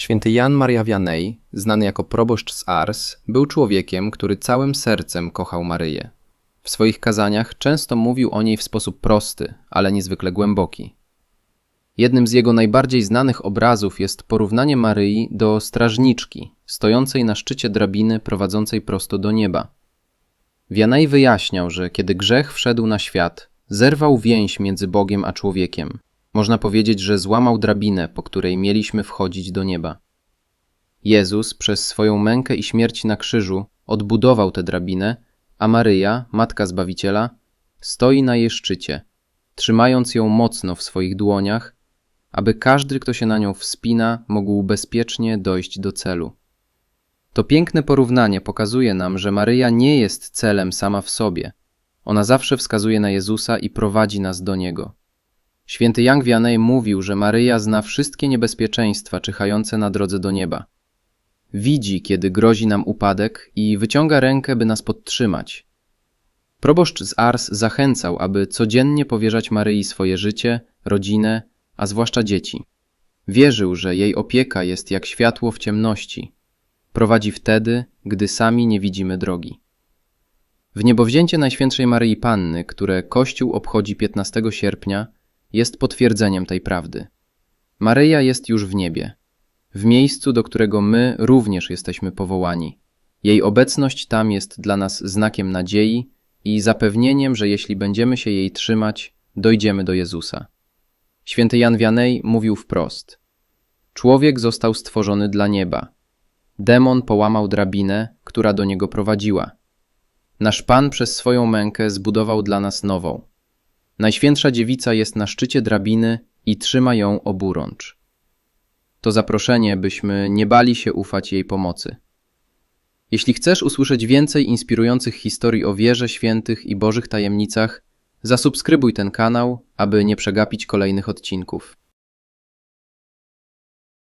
Święty Jan Maria Vianney, znany jako proboszcz z Ars, był człowiekiem, który całym sercem kochał Maryję. W swoich kazaniach często mówił o niej w sposób prosty, ale niezwykle głęboki. Jednym z jego najbardziej znanych obrazów jest porównanie Maryi do strażniczki, stojącej na szczycie drabiny prowadzącej prosto do nieba. Vianney wyjaśniał, że kiedy grzech wszedł na świat, zerwał więź między Bogiem a człowiekiem. Można powiedzieć, że złamał drabinę, po której mieliśmy wchodzić do nieba. Jezus przez swoją mękę i śmierć na krzyżu odbudował tę drabinę, a Maryja, Matka Zbawiciela, stoi na jej szczycie, trzymając ją mocno w swoich dłoniach, aby każdy, kto się na nią wspina, mógł bezpiecznie dojść do celu. To piękne porównanie pokazuje nam, że Maryja nie jest celem sama w sobie. Ona zawsze wskazuje na Jezusa i prowadzi nas do Niego. Święty Jan Vianney mówił, że Maryja zna wszystkie niebezpieczeństwa czyhające na drodze do nieba. Widzi, kiedy grozi nam upadek i wyciąga rękę, by nas podtrzymać. Proboszcz z Ars zachęcał, aby codziennie powierzać Maryi swoje życie, rodzinę, a zwłaszcza dzieci. Wierzył, że jej opieka jest jak światło w ciemności. Prowadzi wtedy, gdy sami nie widzimy drogi. W niebowzięcie Najświętszej Maryi Panny, które Kościół obchodzi 15 sierpnia, jest potwierdzeniem tej prawdy. Maryja jest już w niebie, w miejscu, do którego my również jesteśmy powołani. Jej obecność tam jest dla nas znakiem nadziei i zapewnieniem, że jeśli będziemy się jej trzymać, dojdziemy do Jezusa. Święty Jan Vianney mówił wprost: Człowiek został stworzony dla nieba. Demon połamał drabinę, która do niego prowadziła. Nasz Pan przez swoją mękę zbudował dla nas nową. Najświętsza Dziewica jest na szczycie drabiny i trzyma ją oburącz. To zaproszenie, byśmy nie bali się ufać jej pomocy. Jeśli chcesz usłyszeć więcej inspirujących historii o wierze świętych i bożych tajemnicach, zasubskrybuj ten kanał, aby nie przegapić kolejnych odcinków.